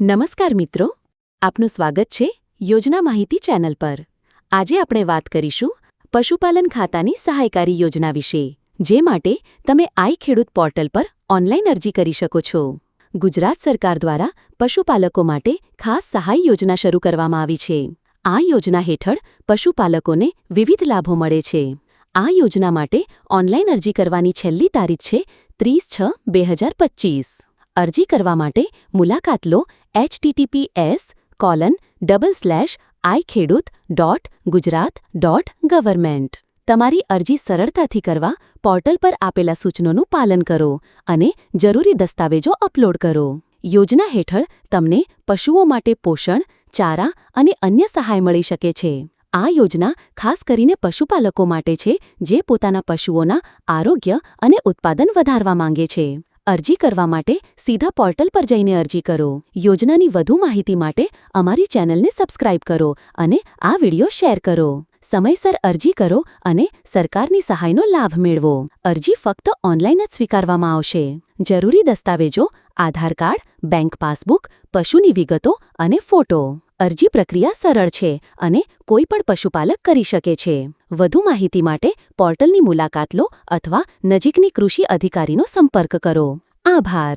નમસ્કાર મિત્રો, આપનું સ્વાગત છે યોજના માહિતી ચેનલ પર. આજે આપણે વાત કરીશું પશુપાલન ખાતાની સહાયકારી યોજના વિશે, જે માટે તમે આઈ ખેડૂત પોર્ટલ પર ઓનલાઈન અરજી કરી શકો છો. ગુજરાત સરકાર દ્વારા પશુપાલકો માટે ખાસ સહાય યોજના શરૂ કરવામાં આવી છે. આ યોજના હેઠળ પશુપાલકોને વિવિધ લાભો મળે છે. આ યોજના માટે ઓનલાઈન અરજી કરવાની છેલ્લી તારીખ છે ત્રીસ છ બે હજાર પચીસ. અરજી કરવા માટે મુલાકાત લો HTTPS colon double slash I Khedut dot Gujarat dot government. તમારી અરજી સરળતાથી કરવા પોર્ટલ પર આપેલા સૂચનોનું પાલન કરો અને જરૂરી દસ્તાવેજો અપલોડ કરો. યોજના હેઠળ તમને પશુઓ માટે પોષણ, ચારા અને અન્ય સહાય મળી શકે છે. આ યોજના ખાસ કરીને પશુપાલકો માટે છે જે પોતાના પશુઓના આરોગ્ય અને ઉત્પાદન વધારવા માંગે છે. અરજી કરવા માટે સીધા પોર્ટલ પર જઈને અરજી કરો. યોજનાની વધુ માહિતી માટે અમારી ચેનલને સબસ્ક્રાઇબ કરો અને આ વિડિયો શેર કરો. સમયસર અરજી કરો અને સરકારની સહાયનો લાભ મેળવો. અરજી ફક્ત ઓનલાઈન જ સ્વીકારવામાં આવશે. જરૂરી દસ્તાવેજો, આધાર કાર્ડ, બેંક પાસબુક, પશુની વિગતો અને ફોટો. અરજી પ્રક્રિયા સરળ છે અને કોઈ પણ પશુપાલક કરી શકે છે. વધુ માહિતી માટે પોર્ટલની મુલાકાત લો અથવા નજીકની કૃષિ અધિકારીનો સંપર્ક કરો. આભાર.